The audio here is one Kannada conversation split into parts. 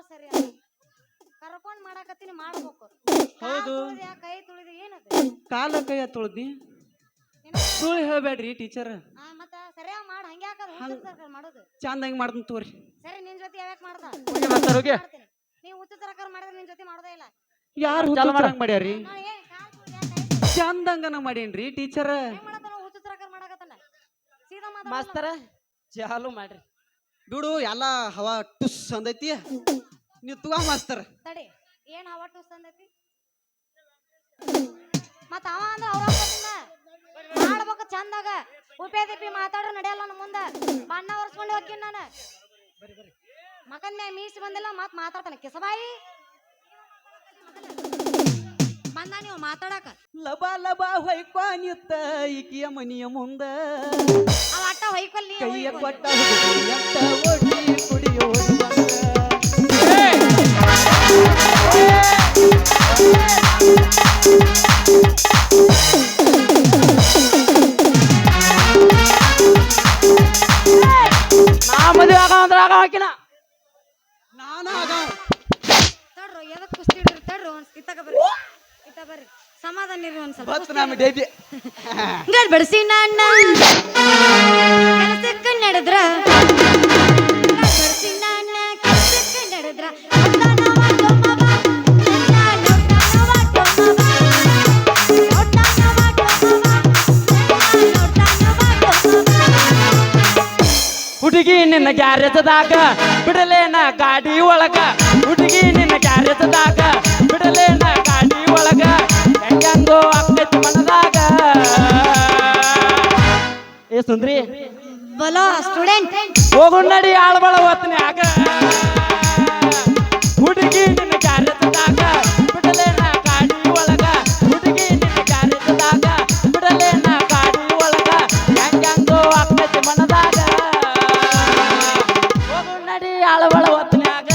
ಅವ್ರು ಸರಿ ಅಲ್ಲ. ಕರ್ಕೊಂಡ್ ಮಾಡಾಕತ್ತೀನಿ ಮಾಡ್ಬೇಕು. ಹೌದು. ಕಾಲ್ ತುಳ್ದ್ಯಾ, ಕೈ ತುಳಿದ ಏನದು? ಕಾಲ ಕೈ ತೊಳ್ದಿ? ಸುಳ್ಳು ಹೇಳ್ಬೇಡ್ರಿ ಟೀಚರ್. ಆ, ಮತ್ತ ಸರಿಯಾಗಿ ಮಾಡ್ ಹಂಗೆ ಹಾಕೋದು ಹುಚ್ಚ ಮಾಡೋದು. ಚಂದ ಹಂಗ ಮಾಡ್ತೀನಿ ತೋರಿ ಸರಿ ನಿನ್ ಜೊತೆ ಯಾವ್ಯಾಕ ಮಾಡ್ತಾ ಮಾಸ್ತರ್ ಹೋಗಿ ಮಾಡ್ತೀನಿ. ನೀವು ಹುಚ್ಚ ತರಕಾರ ಮಾಡಿದ್ರೆ ನಿನ್ ಜೊತೆ ಮಾಡೋದೇ ಇಲ್ಲ. ಯಾರು ಚಾಲು ಮಾಡಂಗ್ ಮಾಡ್ಯಾರಿ ನಾನು ಏನ್ ಕಾಲ್ ತುಳ್ದ್ಯಾ, ಕೈ ತುಳ್ದ್ಯಾ, ಚಂದಂಗನ ಮಾಡೇನ್ರಿ ಟೀಚರ್. ಹೆಂಗ್ ಮಾಡತ್ತಾನ ಹುಚ್ಚ ತರಕಾರ ಮಾಡಾಕತ್ತಾನ? ಸೀದಾ ಮಾತಾಡೋದು. ಮಾಸ್ತರ ಚಾಲು ಮಾಡ್ರಿ. ಬಿಡು, ಎಲ್ಲ ಹವಾ ಟುಸ್ ಅಂದೈತಿ. ನೀವು ತಗೋ ಮಾಸ್ತಾರ. ತಡಿ, ಏನ್ ಹವಾ ಟು ಅಂದೈತಿ? ಮತ್ತ ಅವ ಅಂದ್ರ ಅವ್ರ ಮಾಡ್ಬೇಕು ಚಂದಾಗ. ಉಪೇ ದಿಪ್ಪಿ ಮಾತಾಡ್ರ ನಡೆಯಲ್ಲ ನನ್ನ ಮುಂದ. ಬಣ್ಣ ಒರ್ಸ್ಕೊಂಡು ಹೋಗ್ತೀನಿ ನಾನು. ಮಕನ್ ಮ್ಯಾಗ ಮೀಸ್ ಬಂದಿಲ್ಲ ಮತ್ ಮಾತಾಡ್ತಾನೆ. ಕಿಸಬಾಯಿ. ಬಂದ ನೀವು ಮಾತಾಡಕ. ಲಬ ಲಬ ಹೊಯ್ಕೊನಿತ್ತ ಈಕಿಯ ಮನಿಯ ಮುಂದ. ಅವ ಅಟ್ಟ ಹೊಯ್ಕೊಲ್ಲಿ ಕೈಯ ಕೊಟ್ಟ ಎತ್ತ ನಾ ಮದುವೆ ಆಗ ಅಂದ್ರ ಆಗ ಹಾಕಿನ ನಾನು ಆಗ. ತಡ್ರು ಎದಕ್ ಕುಸ್ತಿ ತಡ್ರು ಇತ್ತಾಗ ಬರ್ರಿ. ಬರ್ರಿ. ಸಮಾಧಾನ ಇರಿ ಒಂದ್ ಸ್ವಲ್ಪ. ಬತ್ ಡೇಬಿ ಗಡ್ಬಡಿಸಿ ನನ್ನ ಕೆಲಸಕ್ಕೆ ನಡೆದ್ರ. ನನ್ನ ಕೆಲಸಕ್ಕೆ. ಹುಡುಗಿ ನಿನ್ನ ಗ್ಯಾರೇಜದಾಗ ಬಿಡಲೇನ ಗಾಡಿ ಒಳಗ. ಏ ಸುಂದ್ರಿ ಬಲೋ ಸ್ಟೂಡೆಂಟ್ ಹೋಗು ನಡಿ ಆಳ್ಬಳ ಆಗ ಹುಡುಗಿ ನಿನ್ನ ಗ್ಯಾರೇಜದಾಗ ಬಿಡಲೇನ ಗಾಡಿ ಒಳಗ. ಹುಡುಗಿ ನಿನ್ನ ಗ್ಯಾರೇಜದಾಗ ಬಿಡಲೇನ ಗಾಡಿ ಒಳಗ. ಹೆಂಗಂಗೋ ಆಗ್ತೈತಿ ಮನದಾಗ. ಹೋಗು ನಡಿ ಆಳ್ಬಳ ಓದ್ತೀನಿ ಆಗ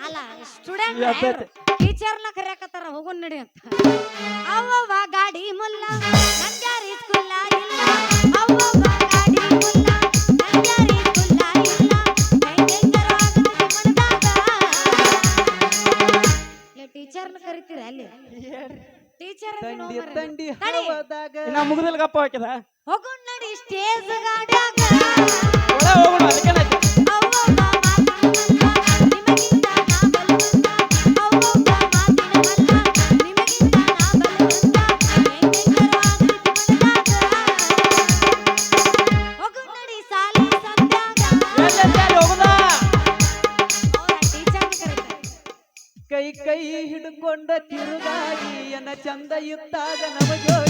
ಅಲ್ಲ ಸ್ಟೂಡೆಂಟ್. ಟೀಚರ್ನ ಕರೆಯಕತ್ತಾರ ಹೋಗು ನಡಿ ಅಂತ. ಅವ್ವ ಗಾಡಿ ಮುಲ್ಲ ನಂಗ್ಯಾರಿ ಸ್ಕೂಲ ಇಲ್ಲ. ಅವ್ವವ್ವ ಗಾಡಿ ಮುಲ್ಲ ಸ್ಕೂಲ ಇಲ್ಲ. ಟೀಚರ್ನ ಕರಿತೀರ ಅಲ್ಲಿ? ಟೀಚರ್ ತಂಡಿ ಗಪ್ಪ ಹಾಕಿದ? ಹೋಗೋಣ ನಡಿ ಸ್ಟೇಜ್ ಗಾಡ್ಯಾಗ. ಹೋಗೋಣ ಅದಕ್ಕೇನೈತಿ ತಿರುಗಾಡಿ ಎನ್ನ ಚಂದ ಇದ್ದಾಗ ಜೋಡಿ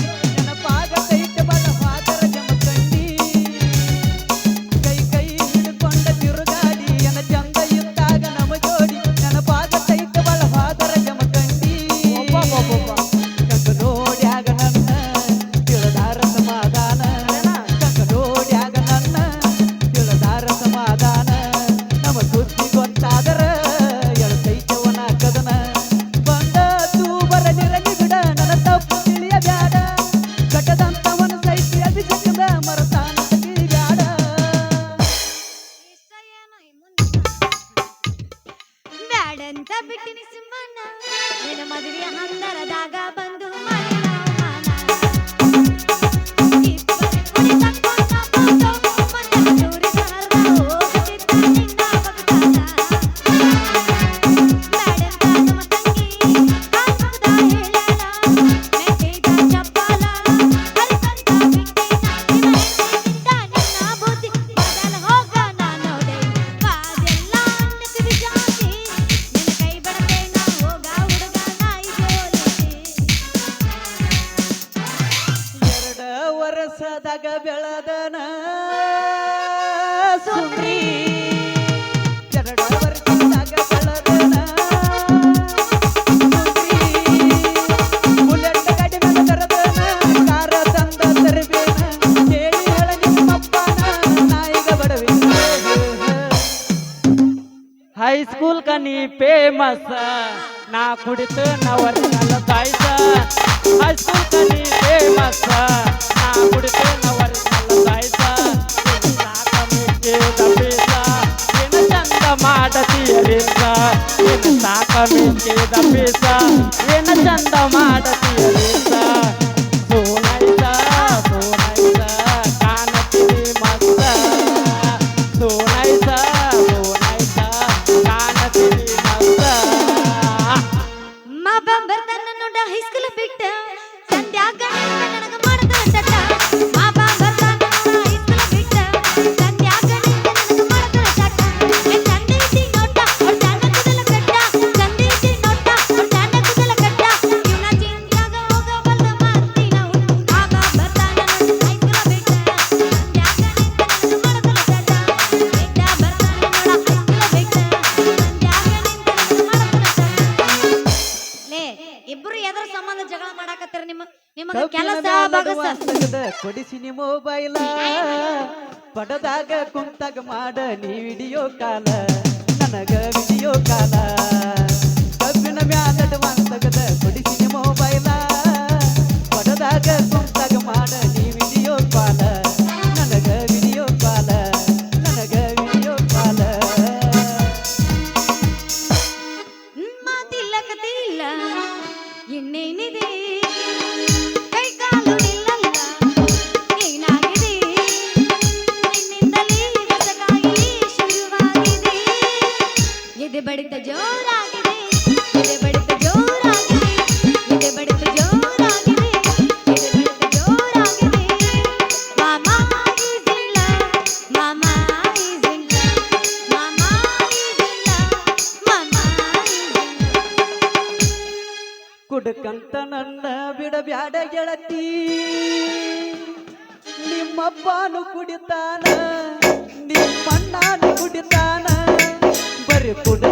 ಫೇಮಸ್ ನಾ ಕುಡಿತು ನಾ ವರ್ಷಾಲ ತಾಯ್ಸ ನೀ ಫೇಮಸ್. ನಾ ಕುಡಿತು ನಾ ವರ್ಷಾಲ ತಾಯ್ಸ ಸಾಕ ಮಿಕ್ಕಿ ದಪೀಸ ಮಾಡತೀಯ ರೀಲ್ಸ ಏನು ಸಾಕ ನಿಮಗ ಕೆಲಸ ಕೊಡಿಸಿನಿ ಮೊಬೈಲ ಪಡದಾಗ ಕುಂತಾಗ ಮಾಡ ನೀ ವಿಡಿಯೋ ಕಾಲ ನನಗ ವಿಡಿಯೋ ಕಾಲ. ಕಬ್ಬಿನ ಮ್ಯಾಲ ಅಡ್ವಾನ್ಸ್ ಕೊಡಿಸಿ ಬರೀ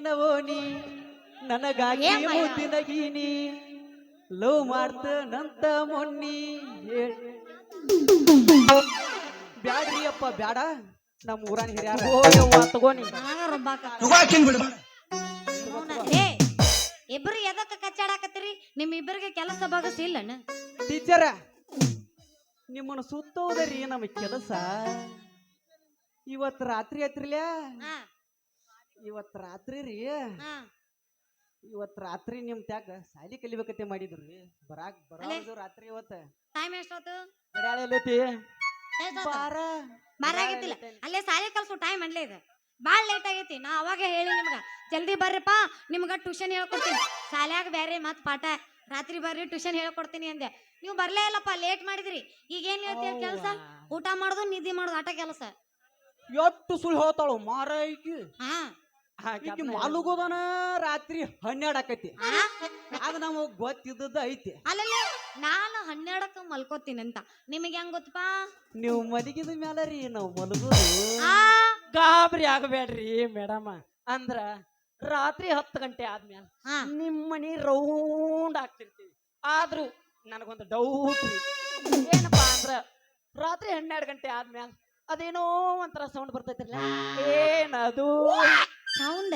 ಓಣಿ ನನಗಾಗಿ ಮುದ್ದಿನ ಗೀನಿ? ಲವ್ ಮಾಡ್ತನಂತ ಮೊನ್ನಿ? ಬ್ಯಾಡ್ರಿ ಅಪ್ಪ ಬ್ಯಾಡ. ನಮ್ಮ ಊರಾನ ಹಿರಿಯಾರ. ತಗೋನಿ ಇಬ್ರು ಎದಕ್ಕ ಕಚ್ಚಾಡಕತ್ತೀರಿ? ನಿಮ್ ಇಬ್ಬರಿಗೆ ಕೆಲಸ ಬಗಸ್ ಇಲ್ಲನ ಟೀಚರ ನಿಮ್ಮನ್ನ ಸುತ್ತೋದರಿ ನಮ್ಮ ಕೆಲಸ. ಇವತ್ ರಾತ್ರಿ ಹತ್ರಲ್ಯಾ ಹಾ. ಇವತ್ ರಾತ್ರಿ ರೀ. ಹಾ. ಇವತ್ ರಾತ್ರಿ ನಿಮ್ ತ್ಯಾಗ ಸಾಲಿ ಕಲಿಬೇಕತ್ತೆ ಮಾಡಿದ್ರಿ. ಬರಾಕ್ ಬರೋದು ರಾತ್ರಿ ಇವತ್ತು. ಟೈಮ್ ಎಷ್ಟೊತ್ತು? ಗಡ್ಯಾಳ ಎಲ್ಲೈತಿ ಬಾರ. ಅಲ್ಲೇ. ಸಾಲಿ ಕಲ್ಸು ಟೈಮ್ ಅಲ್ಲೇ ಇದೆ. ಭಾಳ ಲೇಟ್ ಆಗೈತಿ. ನಾ ಅವಾಗ ಹೇಳಿ ನಿಮ್ಗ ಜಲ್ದಿ ಬರ್ರಿಪ್ಪ ನಿಮ್ಗ ಟ್ಯೂಷನ್ ಹೇಳ್ಕೊಡ್ತೀನಿ. ಸಾಲ್ಯಾಗ ಬೇರೆ ಮತ್ ಪಾಠ. ರಾತ್ರಿ ಬರ್ರಿ ಟ್ಯೂಷನ್ ಹೇಳ್ಕೊಡ್ತೀನಿ ಅಂದೆ. ನೀವು ಬರ್ಲೇ ಇಲ್ಲಪ್ಪ ಲೇಟ್ ಮಾಡಿದ್ರಿ. ಈಗ ಏನ್ ಹೇಳ್ತೀರ ಕೆಲಸ? ಊಟ ಮಾಡೋದು ನಿದ್ದೆ ಮಾಡೋದು ಆಟ ಕೆಲಸ. ಎಷ್ಟು ಸುಳ್ಳು ಹೋತಾಳು ಮಾರಾಯ್ಕಿ. ಹಾ. ಈಕಿ ಮಲಗೋದನ ರಾತ್ರಿ ಹನ್ನೆರಡು ಆಕೈತಿ. ಆ? ಅದು ನಮಗ್ ಗೊತ್ತಿದ್ದದ ಐತಿ. ಅಲ್ಲೇ ನಾನು ಹನ್ನೆರಡಕ್ಕೆ ಮಲ್ಕೋತೀನಿ ಅಂತ. ನಿಮಗೆ ಹೆಂಗ್ ಗೊತ್ತಪ್ಪ ನೀವು ಮಲಗಿದ ಮೇಲೆ ರೀ ನಾವು ಮಲಗೋದು. ಆ? ಗಾಬರಿ ಆಗಬೇಡ್ರಿ ಮೇಡಮ್. ಅಂದ್ರ ರಾತ್ರಿ ಹತ್ತು ಗಂಟೆ ಆದ್ಮೇಲೆ ಹಾ ನಿಮ್ಮ ಮನಿ ರೌಂಡ್ ಆಗ್ತಿರ್ತೀವಿ. ಆದ್ರೂ ನನಗೊಂದು ಡೌಟ್ ರೀ. ಏನಪ್ಪಾ ಅಂದ್ರ ರಾತ್ರಿ ಹನ್ನೆರಡು ಗಂಟೆ ಆದ್ಮೇಲೆ ಅದೇನೋ ಒಂಥರ ಸೌಂಡ್ ಬರ್ತೈತಿರ್ಲ ಏನದು ಸೌಂಡ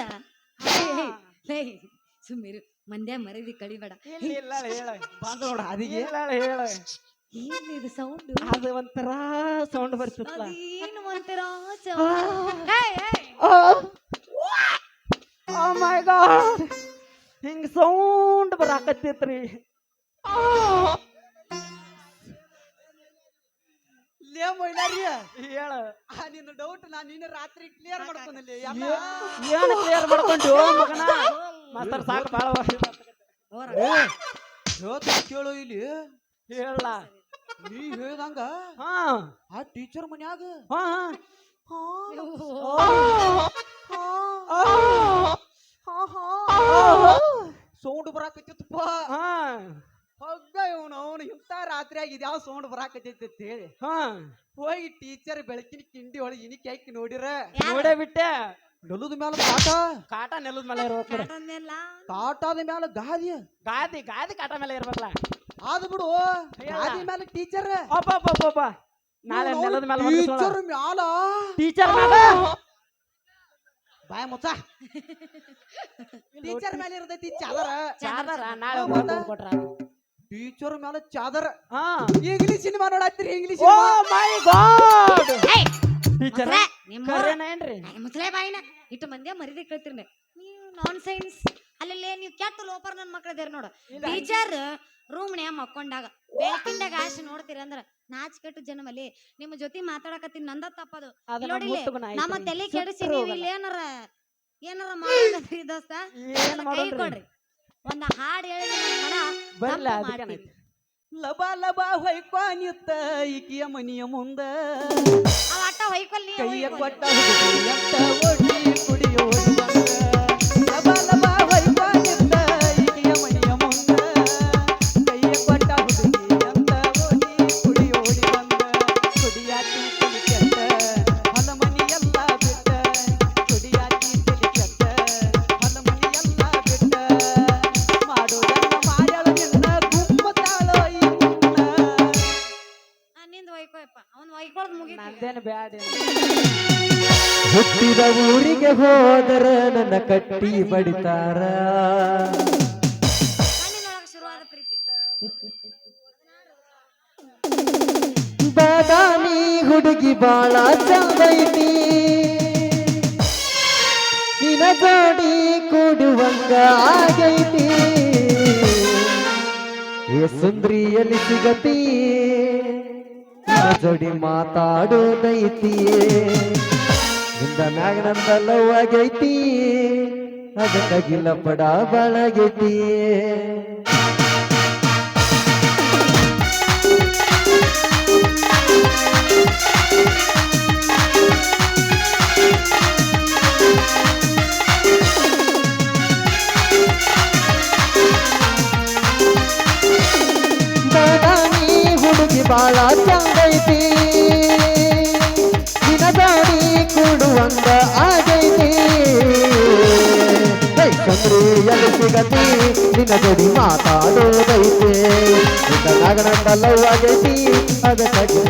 ಸುಮ್ಮಿರು ಮಂದ್ಯ ಮರದಿ ಕಳಿಬೇಡ. ನೋಡ ಅದಿಗೆ. ಹೇಳ. ಏನಿದು ಇದು ಸೌಂಡ್ ಅದು ಒಂಥರ ಸೌಂಡ್ ಬರ್ತೈತಲ್ಲ ಏನು ಒಂಥರ. Oh my god. ಹಿಂಗ್ ಸೌಂಡ್ ಬರಾಕತ್ತೈತ್ರಿ. ಲೇ ಮೈಲಾರಿ ಹೇಳ. ಆ ನಿನ್ನ ಡೌಟ್ ನಾನು ನಿನ್ನ ರಾತ್ರಿ ಕ್ಲಿಯರ್ ಮಾಡ್ಕೊಂಡಲ್ಲಿ ಏನು ಕ್ಲಿಯರ್ ಮಾಡ್ಕೊಂಡು ಮಗನ? ಮಾಸ್ತರ್ ಸಾಕು ಭಾಳ ಹೇಳ್ತ ಕೇಳು ಇಲ್ಲಿ. ಹೇಳ. ನೀ ಹೇಳ್ದಂಗ ಹಾ. ಆ ಟೀಚರ್ ಮನ್ಯಾಗ. ಹಾ ಸೌಂಡ್ ಬರಾಕತ್ತಿತ್ತಪ್ಪ. ಹಾ. ಹಗ್ಗ ಇವನು ಅವನು ಇಂಥ ರಾತ್ರಿ ಆಗಿದೆ ಯಾವ ಸೌಂಡ್ ಬರಾಕತೈತಿ ಅಂತ ಹೇಳಿ. ಹಾ. ಹೋಗಿ ಟೀಚರ್ ಬೆಳಕಿನ ಕಿಂಡಿ ಒಳಗೆ ಇನಿಕೆ ಹಾಕಿ ನೋಡಿರ. ನೋಡೇ ಬಿಟ್ಟೆ. ನೆಲದ ಮೇಲೆ ಕಾಟ. ಕಾಟ ನೆಲದ ಮೇಲೆ ಇರ್ಬೇಕು ಕಾಟದ ಮೇಲೆ ಗಾದಿ. ಗಾದಿ ಗಾದಿ ಕಾಟ ಮೇಲೆ ಇರ್ಬೇಕಲ್ಲ. ಆದ್ ಬಿಡು. ಗಾದಿ ಮೇಲೆ ಟೀಚರ್ ಅಪ್ಪ ಅಪ್ಪ ಅಪ್ಪ, ಅಪ್ಪ ನಾಳೆ ನೆಲದ ಮೇಲೆ ಟೀಚರ್ ಮ್ಯಾಲ. ಟೀಚರ್ ಮೇಲೆ ಬಾಯ ಮುಚ್ಚ. ಟೀಚರ್ ಮೇಲೆ ಇರ್ತೈತಿ ಚಾದರ. ಚಾದರ ನಾಳೆ ಹೌದಾ? ಕೊಟ್ರ. ಟೀಚರ್ ಮೇಲೆ ಚಾದರ್. ಹಾ. ಇಂಗ್ಲಿಷ್ ಸಿನಿಮಾ ನೋಡತ್ತೀರಿ English oh my god teacher ನಿಮ್ಮ ಕರೆನೇನ್ರಿ ಮುಸಳೆ ಬಾಯಿನ. ಇಟ್ಟು ಮಂದಿ ಮರಿದಿ ಕೇಳ್ತಿರ್ನೆ ನೀವು ನಾನ್ ಸೈನ್ಸ್ ಅಲ್ಲಲ್ಲೇ ನೀವು ಕೆಟ್ಟ ಲೋಪರ್ ನನ್ನ ಮಕ್ಕಳದೇರಿ ನೋಡು. ಟೀಚರ್ ರೂಮ್ನ್ಯಾಗ ಮಕ್ಕೊಂಡಾಗ ಬೆಳಕಿಂದಾಗ ಆಶೆ ನೋಡ್ತೀರಿ ಅಂದ್ರ ನಾಚ್ ಕೆಟ್ಟು ಜನಮಲ್ಲಿ ನಿಮ್ಮ ಜೊತೆ ಮಾತಾಡಕತ್ತೀನಿ ನಂದ ತಪ್ಪದು. ನೋಡಿಲ್ಲ. ನಮ್ಮ ತಲೆ ಕೆಡಿಸಿ ನೀವು. ಇಲ್ಲಿ ಏನಾರ ಏನಾರ ಮಾಡೋದ್ರಿ ದೋಸ್ತ? ಕೈ ಕೊಡ್ರಿ. ಒಂದ್ ಹಾಡು ಹೇಳಿ ಮಾಡ್ತೀನಿ. ಲಬ ಲಬ ಹೊಯ್ಕ್ವಾನಿತ್ತ ಈಕಿಯ ಮನಿಯ ಮುಂದ ಅವ್ ಅಟ್ಟ ಕೈಯ. ಕೊಟ್ಟ ಹುಡುಗಿ ಬಡಿತಾರ. ಬಾದಾಮಿ ಹುಡುಗಿ ಬಾಳ ಚಂದೈತಿ ನಿನ ಜೋಡಿ ಕೂಡುವಂಗ ಆಗೈತಿ. ಏ ಸುಂದ್ರಿಯಲ್ಲಿ ಸಿಗತಿ. ಜೋಡಿ ಮಾತಾಡೋದೈತಿ. ಇಂದ ಮ್ಯಾಗ ಲವ್ ಆಗೈತಿ. ಅದಕ್ಕಾಗಿಲ್ಲ ಪಡ ಬಾಳಾಗೈತಿ ನಿನ್ನ ಜೋಡಿ ಮಾತಾಡೋದೈತೆ ನಗನಂದ ಲವ್ ಆಗೈತಿ ಅದಕ್ಕಾಗಿ.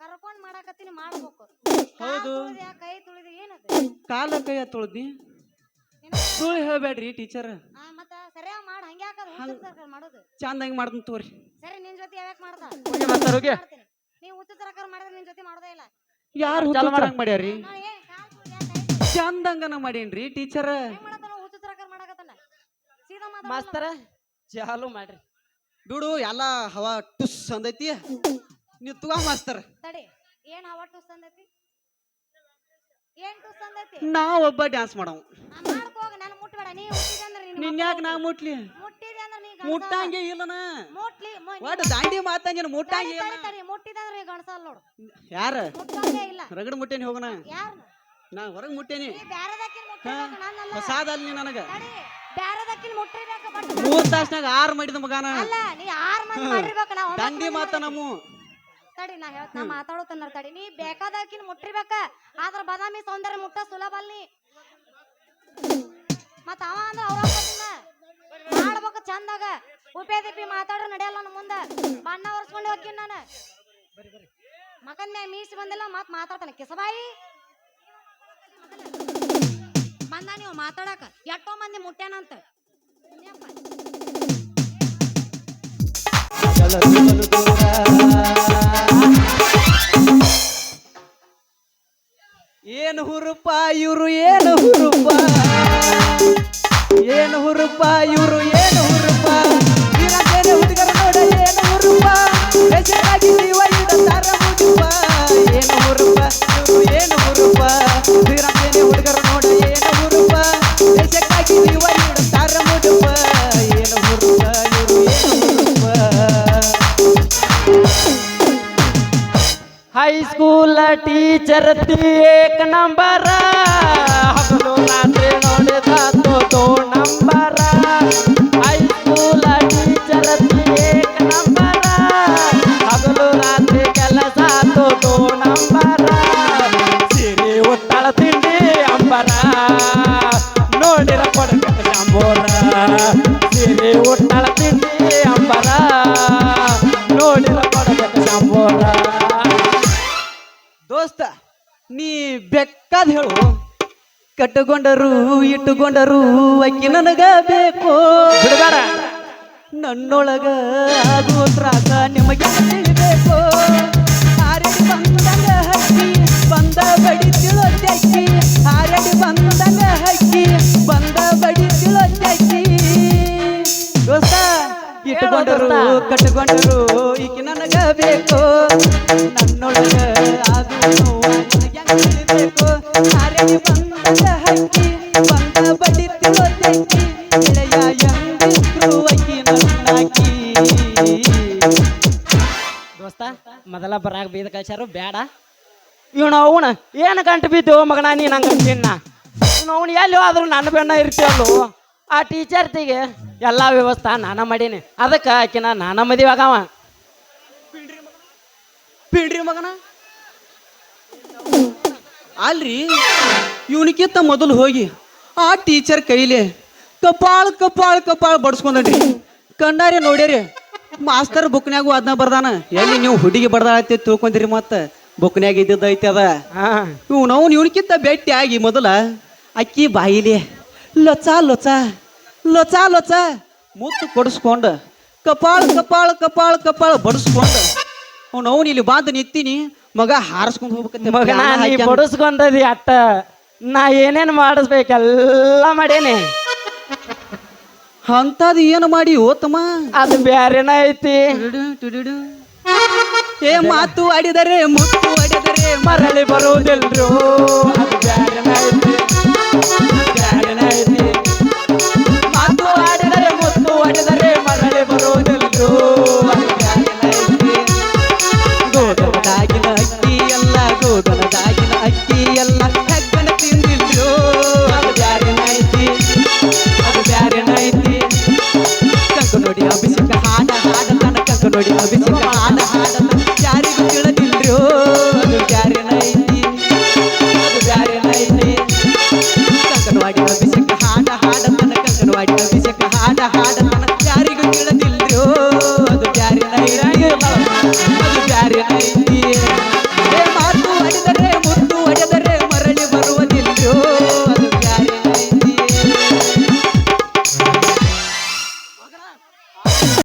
ಕರ್ಕೊಂಡ್ ಮಾಡಾಕತ್ತೀನಿ ಮಾಡ್ಬೇಕು. ಕಾಲ್ ಹೌದು. ಕೈ ತುಳಿದ ಏನದು? ಕಾಲ ಕೈ ತೊಳ್ದಿ ಸುಳ್ಳು ಹೇಳ್ಬೇಡ್ರಿ ಟೀಚರ್. ಆ, ಮತ್ತ ಸರಿಯಾಗಿ ಮಾಡ್ ಹಂಗೆ ಹಾಕದು ಹುಚ್ಚ ಮಾಡೋದು? ಚಂದಂಗ್ ಮಾಡ್ತೀನಿ ತೋರಿ. ಸರಿ ನಿನ್ ಜೊತೆ ಯಾವ್ಯಾಕ ಮಾಡ್ತಾ ಹೋಗಿ ಹೋಗಿ. ಮಾಡ್ತೀನಿ. ನೀವ್ ಹುಚ್ಚ ತರಕಾರ ಮಾಡಿದ್ರೆ ನಿನ್ ಜೊತೆ ಮಾಡೋದೇ ಇಲ್ಲ. ಯಾರು ಚಾಲು ಮಾಡು. ಹುಚ್ಚರಂಗ್ ಮಾಡ್ಯಾರಿ? ಚಂದಂಗನ ಮಾಡೇನ್ರಿ ಟೀಚರ್? ಮಾಸ್ತರ ಚಾಲು ಮಾಡ್ರಿ. ದುಡು ಎಲ್ಲ ಹವಾ ಟುಸ್ ಅಂದೈತಿ. ನೀವು ತಗೋ ಮಾಸ್ತರ್. ತಡಿ ಏನ್ ಹವಾ ಟುಸ್ ಅಂದೈತಿ? ಏನ್ ಟುಸ್ ಅಂದೈತಿ? ನಾ ಒಬ್ಬ ಡ್ಯಾನ್ಸ್ ಮಾಡವ್. ಮಾಡ್ಕೋಗ ನಾನು ಮುಟ್ಬೇಡ. ನೀ ನೀನು ಯಾಕೆ ನಾ ಮುಟ್ಲಿ? ಮುಟ್ಟಿದೆ ಅಂದ್ರೆ ನೀ. ಮುಟ್ಟಂಗೆ ಇಲ್ಲನ? ಮುಟ್ಲಿ ಒಟ್ಟು ದಾಂಡಿ ಮಾತಂಗಿನ ಮುಟ್ಟಂಗೆ ಇಲ್ಲ ನೀ ನೋಡು. ಯಾರ? ಮುಟ್ಟಂಗೆ ಇಲ್ಲ. ರಗಡ್ ಮುಟ್ಟೇನಿ ಹೋಗೋಣ ಯಾರನ್ನ ನಾ ಹೊರಗೆ ಮುಟ್ಟೇನಿ. ಹೊಸಾದಲ್ಲಿ ನನಗ. ಮೂರ್ ತಾಸ್ನಾಗ ಆರ್ ಮಾಡಿದ ಮಗಾನ. ದಂಡಿ ಮಾತ ನಮ್ಮ. ತಡಿ ನಾ ಹೇಳ್ತ ನಾ ಮಾತಾಡೋತನ್ನ ತಡಿ ನೀ ಬೇಕಾದಕ್ಕಿನ ಮುಟ್ಟಿರ್ಬೇಕ. ಆದ್ರ ಬಾದಾಮಿ ಸೌಂದರ್ಯ ಮುಟ್ಟ ಸುಲಭ ಅಲ್ಲಿ ಮತ್ತ ಅವ ಅಂದ್ರ ಅವ್ರ ಮಾಡ್ಬೇಕು ಚಂದಾಗ. ಉಪೇದಿಪಿ ಮಾತಾಡ್ರ ನಡೆಯಲ್ಲ ನಮ್ಮ ಮುಂದ. ಬಣ್ಣ ಒರೆಸ್ಕೊಂಡು ಹೋಗ್ತೀನಿ ನಾನು. ಮಗನ್ ಮ್ಯಾಗ ಮೀಸಿ ಬಂದಿಲ್ಲ ಮತ್ ಮಾತಾಡ್ತಾನೆ. ಕಿಸಬಾಯಿ. ಬಂದ ನೀವು ಮಾತಾಡಕ ಎಷ್ಟೋ ಮಂದಿ ಮುಟ್ಟ್ಯಾನಂತ. ಏನು ಹುರುಪ ಇವರು ಏನು ಹುರುಪ ಏನು ಹುರುಪ ಇವ್ರು Ngerti kenambaran ಕಟ್ಟುಕೊಂಡರು ಇಟ್ಟುಕೊಂಡರು ಅಕ್ಕಿ ನನಗ ಬೇಕು. ನನ್ನೊಳಗ ಆಗುವ ತ್ರಾಸ ನಿಮಗೆ ತಿಳಿಬೇಕು. ಆರಡಿ ಬಂದಂಗ ಹಕ್ಕಿ ಬಂದ ಬಡಿ ತಿಳೋದ್ಯಾಕಿ ಆರಡಿ ಬಂದಂಗ ಹಕ್ಕಿ ಬಂದ ಬಡಿ ತಿಳೋದ್ಯಾಕಿ ದೋಸ್ತ. ಇಟ್ಟುಕೊಂಡರು. ಕಟ್ಟುಕೊಂಡರು ಈಕಿ ನನಗ ಬೇಕು. ಕಳ್ಸ್ಯಾರು? ಬೇಡ. ಇವನ ಅವನ. ಏನು ಗಂಟು ಬಿದ್ದು ಮಗನ, ನೀನು ಹಂಗೆ ತಿನ್ನ ಇವನು ಅವನು ಎಲ್ಲೋ ಆದ್ರೂ ನನ್ನ ಬೆಣ್ಣ ಇರ್ತೀವಲ್ಲು ಆ ಟೀಚರ್ತಿಗೆ ಎಲ್ಲ ವ್ಯವಸ್ಥೆ ನಾನು ಮಾಡೀನಿ. ಅದಕ್ಕೆ ಆಕಿನ ನಾನು ಆಗವ. ಬಿಡ್ರಿ ಮಗನ? ಅಲ್ರಿ ಇವನಿಗಿಂತ ಮೊದಲು ಹೋಗಿ ಆ ಟೀಚರ್ ಕೈಲಿ ಕಪಾಳ್ ಕಪಾಳ್ ಕಪಾಳ್ ಬಡ್ಸ್ಕೊಂಡ್ರಿ ಕಣ್ಣಾರೆ ನೋಡ್ಯಾರಿ ಮಾಸ್ತರ್ ಬುಕ್ನ್ಯಾಗು ಅದನ್ನ ಬರ್ದಾನ. ಎಲ್ಲಿ ನೀವು ಹುಡುಗಿ ಬಡ್ದಾಳತ್ತೆ ತೂಕೊಂದಿರಿ ಮತ್ತ? ಬುಕ್ನ್ಯಾಗ ಇದ್ದಿದ್ದ ಐತಿ ಅದ. ಇವ್ ನಾವು ಇವನಕ್ಕಿಂತ ಭೇಟಿ ಆಗಿ ಮೊದಲ ಅಕ್ಕಿ ಬಾಯಿಲಿ ಲೊಚ ಲೊಚ ಲೊಚ ಲೊಚ ಮುತ್ತು ಕೊಡಿಸ್ಕೊಂಡು ಕಪಾಳ ಕಪಾಳ ಕಪಾಳ ಕಪಾಳ ಬಡಿಸ್ಕೊಂಡು. ಅವ್ನು ಅವ್ನು ಇಲ್ಲಿ ಬಾಂಧ ನಿಂತೀನಿ ಮಗ ಹಾರಿಸ್ಕೊಂಡು ಹೋಗ್ಬೇಕಂತ ಮಗ. ಬಡಿಸ್ಕೊಂಡದಿ ಅಟ್ಟ. ನಾ ಏನೇನು ಮಾಡಿಸ್ಬೇಕೆಲ್ಲ ಮಾಡೇನಿ. ಅಂಥದ್ದು ಏನು ಮಾಡಿ ಓತಮ್ಮ? ಅದು ಬ್ಯಾರೇನ ಐತಿ? ಏ ಮಾತು ಆಡಿದರೆ ಮುತ್ತು ಆಡಿದರೆ ಮರಳಿ ಬರುವುದಿಲ್ರು. ಅದು ಬ್ಯಾರೇನ ಐತಿ?